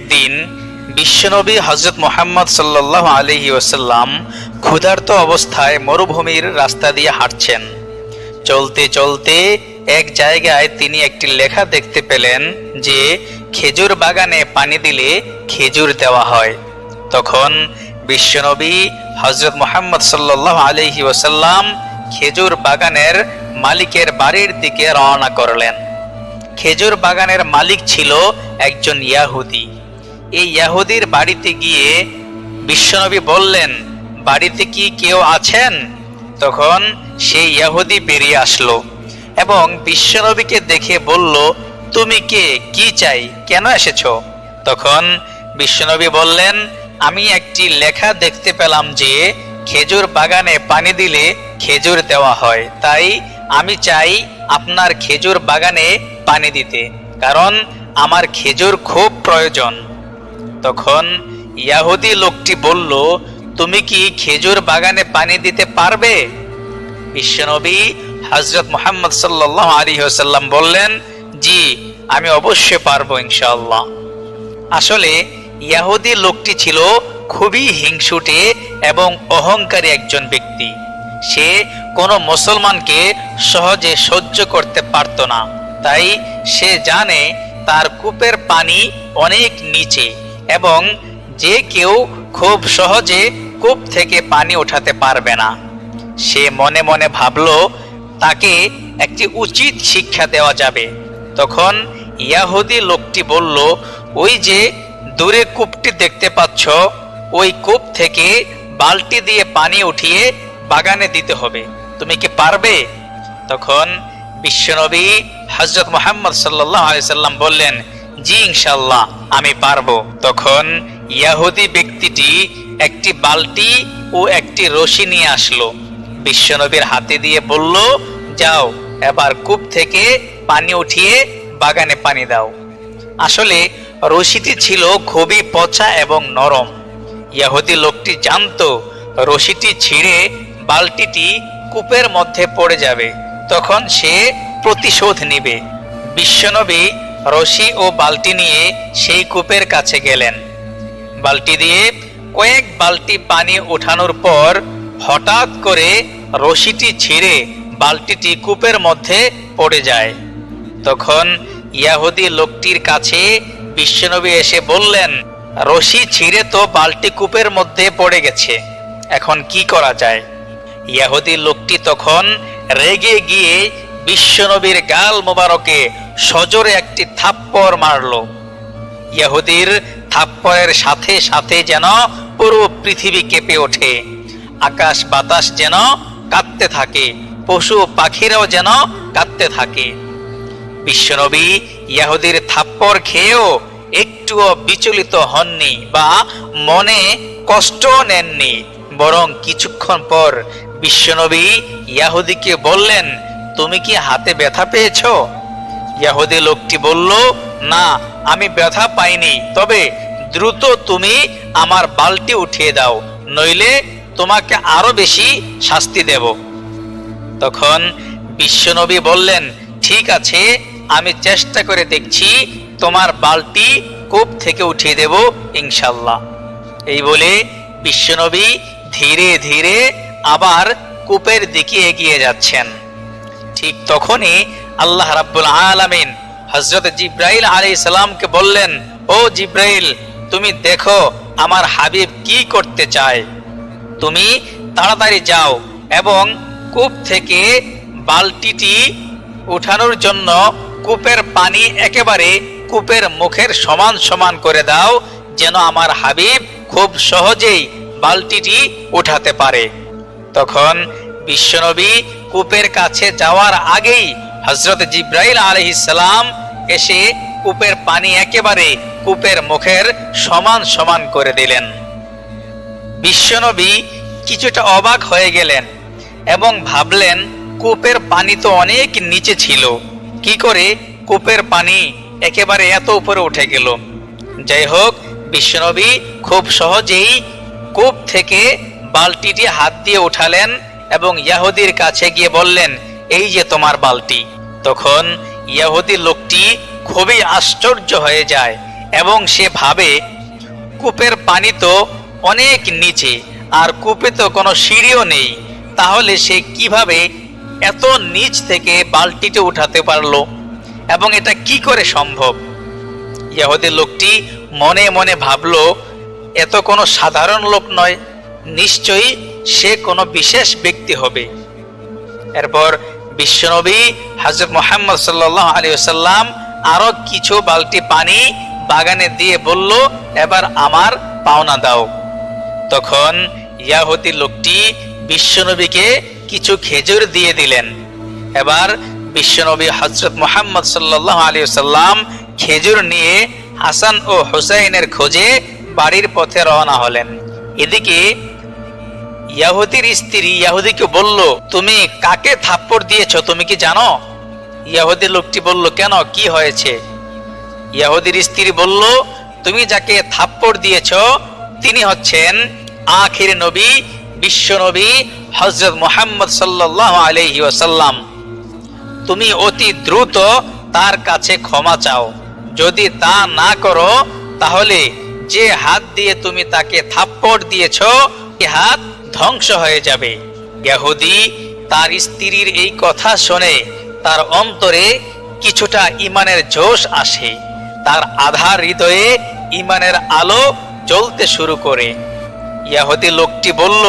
একদিন বিশ্বনবী হজরত মোহাম্মদ সাল্লাহ আলহি ওসাল্লাম ক্ষুধার্ত অবস্থায় মরুভূমির রাস্তা দিয়ে হাঁটছেন। চলতে চলতে এক জায়গায় তিনি একটি লেখা দেখতে পেলেন যে, খেজুর বাগানে পানি দিলে খেজুর দেওয়া হয়। তখন বিশ্বনবী হজরত মোহাম্মদ সাল্লাহ আলহি ওসাল্লাম খেজুর বাগানের মালিকের বাড়ির দিকে রওনা করলেন। খেজুর বাগানের মালিক ছিল একজন ইয়াহুদি। এই ইয়াহুদির বাড়িতে গিয়ে বিশ্বনবী বললেন, বাড়িতে কি কেউ আছেন? তখন সেই ইয়াহুদি বেরিয়ে আসলো এবং বিশ্বনবীকে দেখে বলল, তুমি কে? কি চাই? কেন এসেছ? তখন বিশ্বনবী বললেন, আমি একটি লেখা দেখতে পেলাম যে খেজুর বাগানে পানি দিলে খেজুর দেওয়া হয়। তাই আমি চাই আপনার খেজুর বাগানে পানি দিতে, কারণ আমার খেজুর খুব প্রয়োজন। তখন ইয়াহুদি লোকটি বলল, তুমি কি খেজুর বাগানে পানি দিতে পারবে? বিশ্বনবী হজরত মোহাম্মদ সাল্লাহ আলী সাল্লাম বললেন, জি, আমি অবশ্যই পারব ইনশাআল্লাহ। আসলে ইয়াহুদি লোকটি ছিল খুবই হিংসুটে এবং অহংকারী একজন ব্যক্তি। সে কোনো মুসলমানকে সহজে সহ্য করতে পারত না। তাই সে জানে তার কূপের পানি অনেক নিচে। এবং যে কেউ খুব সহজে কূপ থেকে পানি ওঠাতে পারবে না। সে মনে মনে ভাবলো, তাকে একটি উচিত শিক্ষা দেওয়া যাবে। তখন ইয়াহুদি লোকটি বলল, ওই যে দূরে কূপটি দেখতে পাচ্ছ, ওই কূপ থেকে বালতি দিয়ে পানি উঠিয়ে বাগানে দিতে হবে। তুমি কি পারবে? তখন বিশ্বনবী হজরত মোহাম্মদ সাল্লাম বললেন জি ইনশাল্লাহ আমি পারব। তখন ইয়াহুদি ব্যক্তিটি একটি বালতি ও একটি রশি নিয়ে আসলো। বিশ্বনবীর হাতে দিয়ে বলল, যাও, এবার কূপ থেকে পানি উঠিয়ে বাগানে পানি দাও। আসলে রশিটি ছিল খুবই পচা এবং নরম। ইয়াহুদি লোকটি জানতো, রশিটি ছিঁড়ে বালতিটি কূপের মধ্যে পড়ে যাবে, তখন সে প্রতিশোধ নিবে। বিশ্বনবী রশি ও বালতি নিয়ে সেই কূপের কাছে গেলেন। বালতি দিয়ে কয়েক বালতি পানি ওঠানোর পর হঠাৎ করে রশিটি ছিঁড়ে বালতিটি কূপের মধ্যে পড়ে যায়। তখন ইয়াহুদি লোকটির কাছে বিশ্বনবী এসে বললেন, রশি ছিঁড়ে তো বালতি কূপের মধ্যে পড়ে গেছে, এখন কি করা যায়? ইয়াহুদি লোকটি তখন রেগে গিয়ে বিশ্বনবীর গাল মোবারকে সজোরে একটি থাপ্পড় মারলো। ইহুদির থাপ্পড়ের সাথে সাথে যেন পুরো পৃথিবী কেঁপে ওঠে। আকাশ বাতাস যেন কাঁদতে থাকে, পশু পাখিরাও যেন কাঁদতে থাকে। বিশ্বনবী ইয়াহুদির থাপ্পড় খেয়েও একটুও বিচলিত হননি বা মনে কষ্ট নেননি। বরং কিছুক্ষণ পর বিশ্বনবী ইয়াহুদিকে বললেন তুমি কি হাতে ব্যথা পেয়েছ? ইয়াহুদি লোকটি বলল, না, আমি ব্যথা পাইনি। তবে দ্রুত তুমি আমার বালটি উঠিয়ে দাও, নইলে তোমাকে আরও বেশি শাস্তি দেব। তখন বিশ্বনবী বললেন, ঠিক আছে, আমি চেষ্টা করে দেখছি, তোমার বালটি কূপ থেকে উঠিয়ে দেব ইনশাল্লাহ এই বলে বিশ্বনবী ধীরে ধীরে আবার কূপের দিকে এগিয়ে যাচ্ছেন। ঠিক তখনই আল্লাহ রাব্বুল আলামিন হজরত জিব্রাইল আলী সালামকে বললেন, ও জিব্রাইল, তুমি দেখো আমার হাবিব কি করতে চায়। তুমি তাড়াতাড়ি যাও এবং কূপ থেকে বালতিটি উঠানোর জন্য কূপের পানি একেবারে কূপের মুখের সমান সমান করে দাও, যেন আমার হাবিব খুব সহজেই বালতিটি উঠাতে পারে। তখন বিশ্বনবী কূপের কাছে যাওয়ার আগেই হজরত জিব্রাইল আলহিসাম এসে কূপের পানি একেবারে কূপের মুখের সমান সমান করে দিলেন। বিশ্বনবী কিছুটা অবাক হয়ে গেলেন এবং ভাবলেন, কূপের পানি তো অনেক নিচে ছিল। কি করে কূপের পানি একেবারে এত উপরে উঠে গেল? যাই হোক বিশ্বনবী খুব সহজেই কূপ থেকে বালতিটি হাত দিয়ে উঠালেন এবং ইয়াহুদির কাছে গিয়ে বললেন, এই যে তোমার বালতি। তখন ইয়াহুদি লোকটি খুবই আশ্চর্য হয়ে যায় এবং সে ভাবে, কূপের পানি তো অনেক নিচে, আর কূপে তো কোনো সিঁড়িও নেই। তাহলে সে কীভাবে এত নিচ থেকে বালতিতে উঠাতে পারল? এবং এটা কি করে সম্ভব? ইয়াহুদি লোকটি মনে মনে ভাবলো এত কোনো সাধারণ লোক নয়। নিশ্চয়ই সে কোনো বিশেষ ব্যক্তি হবে। এরপর বিশ্বনবী হজরত মোহাম্মদ সাল্লাহ আলী সাল্লাম আরও কিছু বালতি পানি বাগানে দিয়ে বলল, এবার আমার পাওনা দাও। তখন ইয়াহতি লোকটি বিশ্বনবীকে কিছু খেজুর দিয়ে দিলেন। এবার বিশ্বনবী হজরত মোহাম্মদ সাল্লাহ আলী সাল্লাম খেজুর নিয়ে হাসান ও হুসাইনের খোঁজে বাড়ির পথে রওনা হলেন। এদিকে ইয়াহুদির স্ত্রী ইয়াহুদিকে বলল, তুমি কাকে থাপ্পড় দিয়েছ, তুমি কি জানো? ইয়াহুদি লোকটি বলল, কেন, কি হয়েছে? ইয়াহুদির স্ত্রী বলল, তুমি যাকে থাপ্পড় দিয়েছ, তিনি হচ্ছেন আখির নবী, বিশ্ব নবী হজরত মোহাম্মদ সাল্লাহ আলহি ওয়াসাল্লাম। তুমি অতি দ্রুত তার কাছে ক্ষমা চাও। যদি তা না করো, তাহলে যে হাত দিয়ে তুমি তাকে থাপ্পড় দিয়েছ হাত ধ্বংস হয়ে যাবে। ইয়াহুদি তার স্ত্রীর এই কথা শুনে তার অন্তরে কিছুটা ইমানের জোশ আসে। তার আধার হৃদয়ে ইমানের আলো জ্বলতে শুরু করে। ইয়াহুদি লোকটি বলল,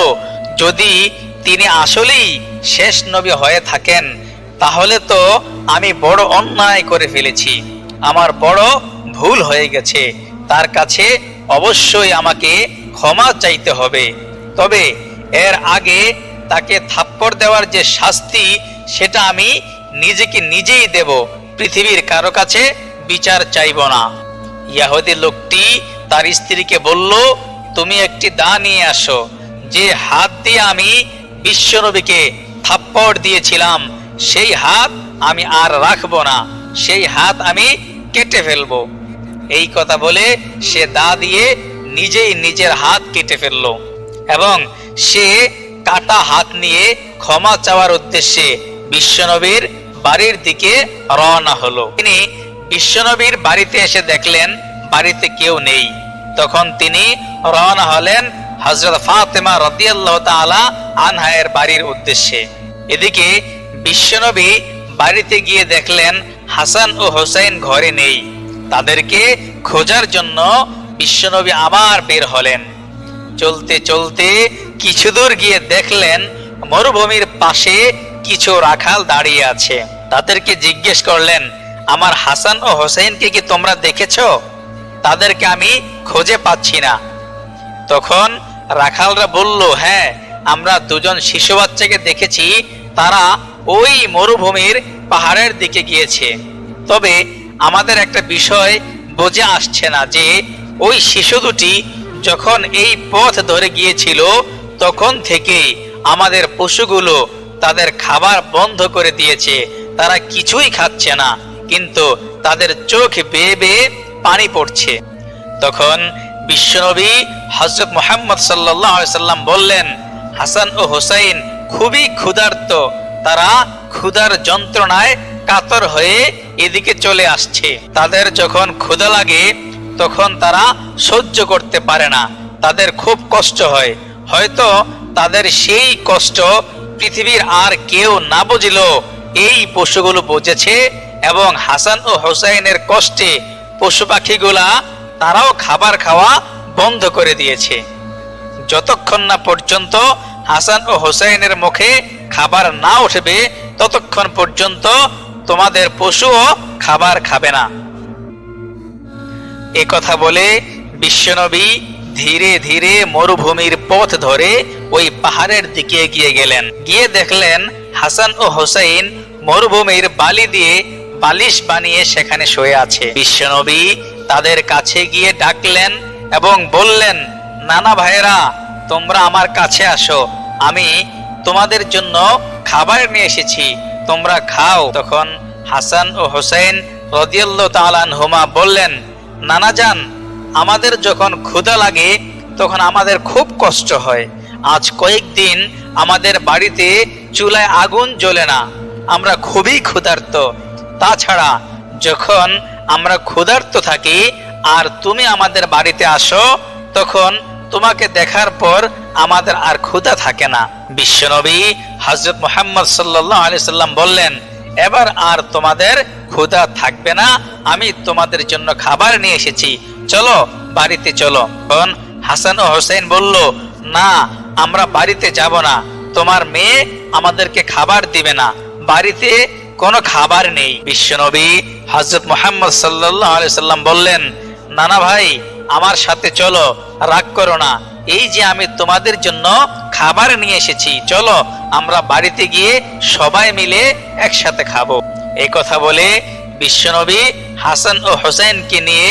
যদি তিনি আসলেই শেষ নবী হয়ে থাকেন, তাহলে তো আমি বড় অন্যায় করে ফেলেছি। আমার বড় ভুল হয়ে গেছে। তার কাছে অবশ্যই আমাকে ক্ষমা চাইতে হবে। তবে এর আগে তাকে থাপ্পড় দেওয়ার যে শাস্তি, সেটা আমি নিজেকে নিজেই দেব। পৃথিবীর কারও কাছে বিচার চাইব না। ইয়াহুদি লোকটি তার স্ত্রীকে বলল, তুমি একটি দা নিয়ে আসো। যে হাত দিয়ে আমি বিশ্বনবীকে থাপ্পড় দিয়েছিলাম, সেই হাত আমি আর রাখব না। সেই হাত আমি কেটে ফেলব। এই কথা বলে সে দা দিয়ে নিজেই নিজের হাত কেটে ফেলল। এবং সে কাটা হাত নিয়ে ক্ষমা চাওয়ার উদ্দেশ্যে বিশ্বনবীর বাড়ির দিকে রওনা হলো। তিনি বিশ্বনবীর বাড়িতে এসে দেখলেন, বাড়িতে কেউ নেই। তখন তিনি রওনা হলেন হজরত ফাতেমা রদিয়াল্লাহ তাআলা আনহায়ের বাড়ির উদ্দেশ্যে। এদিকে বিশ্বনবী বাড়িতে গিয়ে দেখলেন, হাসান ও হোসেন ঘরে নেই। তাদেরকে খোঁজার জন্য বিশ্বনবী আবার বের হলেন। চলতে চলতে কিছু দূর গিয়ে দেখলেন মরুভূমির পাশে কিছু রাখাল দাঁড়িয়ে আছে। তাদেরকে জিজ্ঞেস করলেন, আমার হাসান ও হোসেনকে কি তোমরা দেখেছ? তাদেরকে আমি খুঁজে পাচ্ছি না। তখন রাখালরা বলল হ্যাঁ আমরা দুজন শিশু বাচ্চাকে দেখেছি। তারা ওই মরুভূমির পাহাড়ের দিকে গিয়েছে। তবে আমাদের একটা বিষয় বোঝে আসছে না যে, ওই শিশু দুটি যখন এই পথ ধরে গিয়েছিল তখন থেকেই আমাদের পশুগুলো তাদের খাবার বন্ধ করে দিয়েছে। তারা কিছুই খাচ্ছে না, কিন্তু তাদের চোখ বেয়ে বেয়ে পানি পড়ছে। তখন বিশ্বনবী হজরত মোহাম্মদ সাল্লাহ সাল্লাম বললেন, হাসান ও হোসাইন খুবই ক্ষুধার্ত। তারা ক্ষুধার যন্ত্রণায় কাতর হয়ে এদিকে চলে আসছে। তাদের যখন ক্ষুধা লাগে, তখন তারা সহ্য করতে পারে না। তাদের খুব কষ্ট হয়। হয়তো তাদের সেই কষ্ট পৃথিবীর আর কেউ না বুঝিল এই পশুগুলো বুঝেছে এবং হাসান ও হোসাইনের কষ্টে পশু পাখিগুলা তারাও খাবার খাওয়া বন্ধ করে দিয়েছে। যতক্ষণ না পর্যন্ত হাসান ও হোসাইনের মুখে খাবার না উঠবে, ততক্ষণ পর্যন্ত তোমাদের পশুও খাবার খাবে না। এ কথা বলে বিশ্বনবী ধীরে ধীরে মরুভূমির পথ ধরে ওই পাহাড়ের দিকে এগিয়ে গেলেন। গিয়ে দেখলেন হাসান ও হোসাইন মরুভূমির বালি দিয়ে বালিশ বানিয়ে সেখানে শুয়ে আছে। বিশ্বনবী তাদের কাছে গিয়ে ডাকলেন এবং বললেন, নানা ভাইরা তোমরা আমার কাছে আসো। আমি তোমাদের জন্য খাবার নিয়ে এসেছি। তোমরা খাও। তখন হাসান ও হোসেন রদিয়াল্লাহ তালান হুমা বললেন, নানা যান আমাদের যখন ক্ষুধা লাগে তখন আমাদের খুব কষ্ট হয়। আজ কয়েকদিন আমাদের বাড়িতে চুলায় আগুন জ্বলে না। আমরা খুবই ক্ষুধার্ত। তাছাড়া যখন আমরা ক্ষুধার্ত থাকি আর তুমি আমাদের বাড়িতে আসো, তখন তোমাকে দেখার পর আমাদের আর ক্ষুধা থাকে না। বিশ্বনবী হজরত মোহাম্মদ সাল্লাহ আলি সাল্লাম বললেন, এবার আর তোমাদের ক্ষুধা থাকবে না। আমি তোমাদের জন্য খাবার নিয়ে এসেছি। চলো, বাড়িতে চলো। হাসান ও হোসেন বলল, না, আমরা বাড়িতে যাব না। তোমার মেয়ে আমাদেরকে খাবার দিবে না। বাড়িতে কোনো খাবার নেই। বিশ্বনবী হজরত মোহাম্মদ সাল্লাম বললেন, নানা ভাই, আমার সাথে চলো, রাগ করো না। এই যে আমি তোমাদের জন্য খাবার নিয়ে এসেছি, চলো, আমরা বাড়িতে গিয়ে সবাই মিলে একসাথে খাব। এই কথা বলে বিশ্বনবী হাসান ও হোসেনকে নিয়ে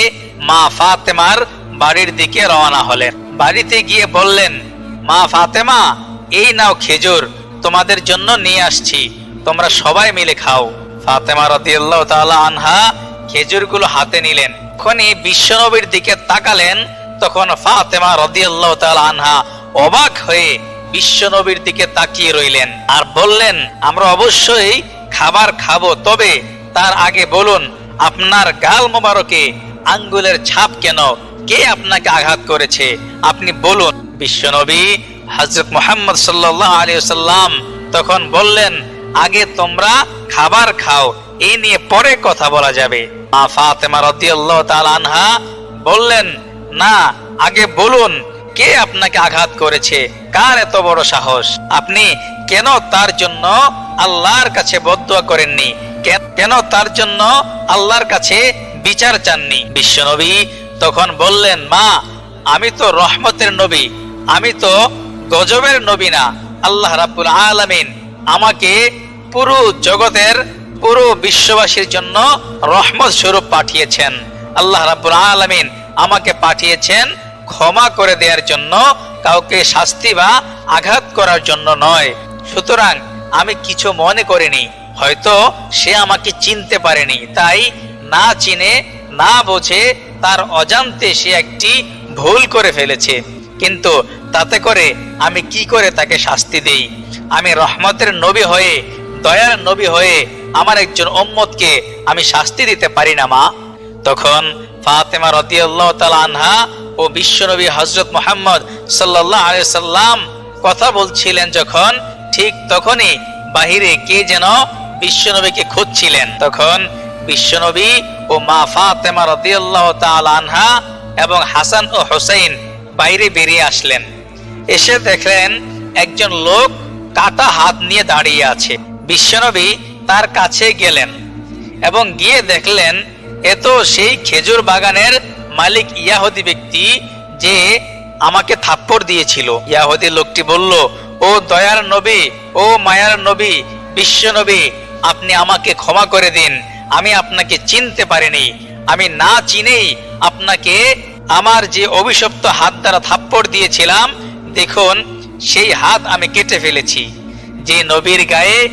মা ফাতেমার বাড়ির দিকে রওনা হলেন। বাড়িতে গিয়ে বললেন, মা ফাতেমা, এই নাও খেজুর, তোমাদের জন্য নিয়ে আসছি। তোমরা সবাই মিলে খাও। ফাতেমা রাদিয়াল্লাহু তাআলা আনহা খেজুরগুলো হাতে নিলেন। যখনই বিশ্বনবীর দিকে তাকালেন, তখন ফাতেমা রাদিয়াল্লাহু তাআলা আনহা অবাক হয়ে বিশ্বনবীর দিকে তাকিয়ে রইলেন আর বললেন, আমরা অবশ্যই খাবার খাব, তবে তার আগে বলুন, আপনার গাল মোবারকে আঙ্গুলের ছাপ কেন কে আপনাকে আঘাত করেছে? আপনি বলুন। বিশ্বনবী হজরত মোহাম্মদ সাল্লাহ আলী সাল্লাম তখন বললেন, আগে তোমরা খাবার খাও এই নিয়ে পরে কথা বলা যাবে। মা ফাতেমা রাদিয়াল্লাহু আনহা বললেন, না, আগে বলুন, কে আপনাকে আঘাত করেছে? কার এত বড় সাহস? আপনি কেন তার জন্য আল্লাহর কাছে বদুয়া করেননি? কেন তার জন্য আল্লাহর কাছে বিচার চাননি? বিশ্বনবী তখন বললেন, মা, আমি তো রহমতের নবী, আমি তো গজবের নবী না। আল্লাহ রাব্বুল আলামিন আমাকে পুরো জগতের, পুরো বিশ্ববাসীর জন্য রহমত স্বরূপ পাঠিয়েছেন। আল্লাহ রাব্বুল আলামিন আমাকে পাঠিয়েছেন ক্ষমা করে দেওয়ার জন্য, কাউকে শাস্তি বা আঘাত করার জন্য নয়। সুতরাং আমি কিছু মনে করিনি, হয়তো সে আমাকে চিনতে পারেনি। তাই না চিনে, না বোঝে তার অজান্তে সে একটি ভুল করে ফেলেছে। কিন্তু তাতে করে আমি কি করে তাকে শাস্তি দেই? আমি রহমতের নবী হয়ে, দয়ার নবী হয়ে আমার একজন উম্মতকে আমি শাস্তি দিতে পারি না, মা। তখন ফাতেমা রাদিয়াল্লাহু তাআলা আনহা ও বিশ্বনবী হযরত মোহাম্মদ সাল্লাল্লাহু আলাইহি সাল্লাম কথা বলছিলেন যখন, ঠিক তখনই বাহিরে কে যেন বিশ্বনবীকে খুঁজছিলেন। তখন বিশ্বনবী ও মা ফাতেমা রাদিয়াল্লাহু আনহা এবং হাসান ও হোসেন বাইরে বেরিয়ে আসলেন। এসে দেখলেন একজন লোক কাটা হাত নিয়ে দাঁড়িয়ে আছে। বিশ্বনবী তার কাছে গেলেন এবং গিয়ে দেখলেন এ তো সেই খেজুর বাগানের মালিক ইয়াহুদি ব্যক্তি যে আমাকে থাপ্পড় দিয়েছিল। ইয়াহুদি লোকটি বলল, ও দয়ার নবী, ও মায়ার নবী বিশ্ব নবী আপনি আমাকে ক্ষমা করে দিন। আমি আপনাকে চিনতে পারিনি। আমি না চিনেই আপনাকে আমার যে অভিশপ্ত হাত দ্বারা থাপ্পড় দিয়েছিলাম, দেখুন, সেই হাত আমি কেটে ফেলেছি। যে নবীর গায়ে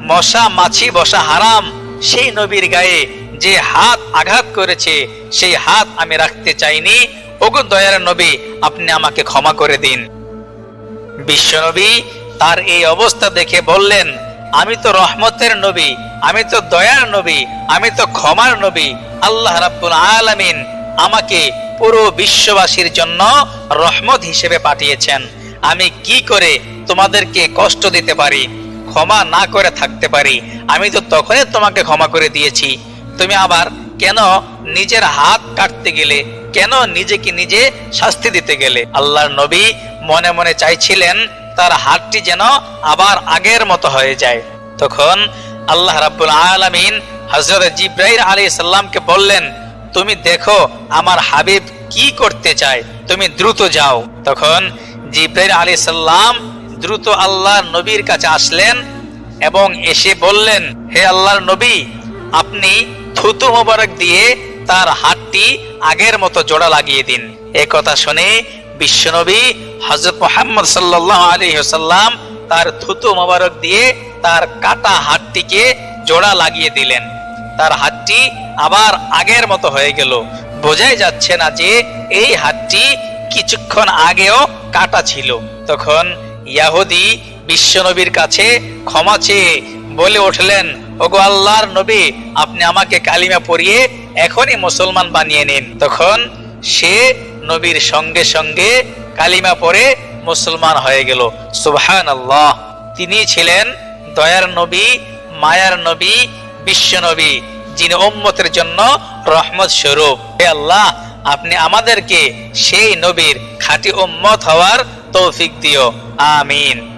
মশা, মাছি, বসা হারাম, সেই নবীর গায়ে যে হাত আঘাত করেছে, সেই হাত আমি রাখতে চাইনি। ওগো দয়ার নবী, আপনি আমাকে ক্ষমা করে দিন। বিশ্বনবী তার এই অবস্থা দেখে বললেন আমি তো রহমতের নবী, আমি তো দয়ার নবী, আমি তো ক্ষমার নবী। আল্লাহ রাব্বুল আলামিন আমাকে পুরো বিশ্ববাসীর জন্য রহমত হিসেবে পাঠিয়েছেন। আমি কি করে তোমাদেরকে কষ্ট দিতে পারি, ক্ষমা না করে থাকতে পারি, আমি তো তখনই তোমাকে ক্ষমা করে দিয়েছি। তুমি আবার কেন নিজের হাত কাটতে গেলে, কেন নিজেকে নিজে শাস্তি দিতে গেলে? আল্লাহর নবী মনে মনে চাইছিলেন তার হাতটি যেন আবার আগের মতো হয়ে যায়। তখন আল্লাহ রাব্বুল আলামিন হযরত জিব্রাইল আলাইহিস সালামকে বললেন, তুমি দেখো আমার হাবিব কি করতে চায়, তুমি দ্রুত যাও। তখন জিব্রাইল আলাইহিস সালাম দ্রুত আল্লাহর নবীর কাছে আসলেন এবং এসে বললেন, হে আল্লাহর নবী, আপনি থুতু মোবারক দিয়ে তার হাতটি আগের মতো জোড়া লাগিয়ে দিন। এ কথা শুনে বিশ্বনবী হজরত মোহাম্মদ সাল্লাহ আলী সাল্লাম তার থুতু মোবারক দিয়ে তার কাটা হাতটিকে জোড়া লাগিয়ে দিলেন। তার হাতটি আবার আগের মতো হয়ে গেল। বোঝাই যাচ্ছে না যে এই হাতটি কিছুক্ষণ আগেও কাটা ছিল। তখন ইয়াহুদি বিশ্বনবীর কাছে ক্ষমা চেয়ে বলে উঠলেন, ওগো আল্লাহর নবী, আপনি আমাকে কালিমা পরিয়ে এখনই মুসলমান বানিয়ে নিন। তখন সে নবীর সঙ্গে সঙ্গে কালিমা পরে মুসলমান হয়ে গেল। সুবহান আল্লাহ তিনি ছিলেন দয়ার নবী, মায়ার নবী, বিশ্ব নবী, যিনি উম্মতের জন্য রহমত স্বরূপ। হে আল্লাহ, আপনি আমাদেরকে সেই নবীর খাঁটি উম্মত হওয়ার তৌফিক দিও। আমিন।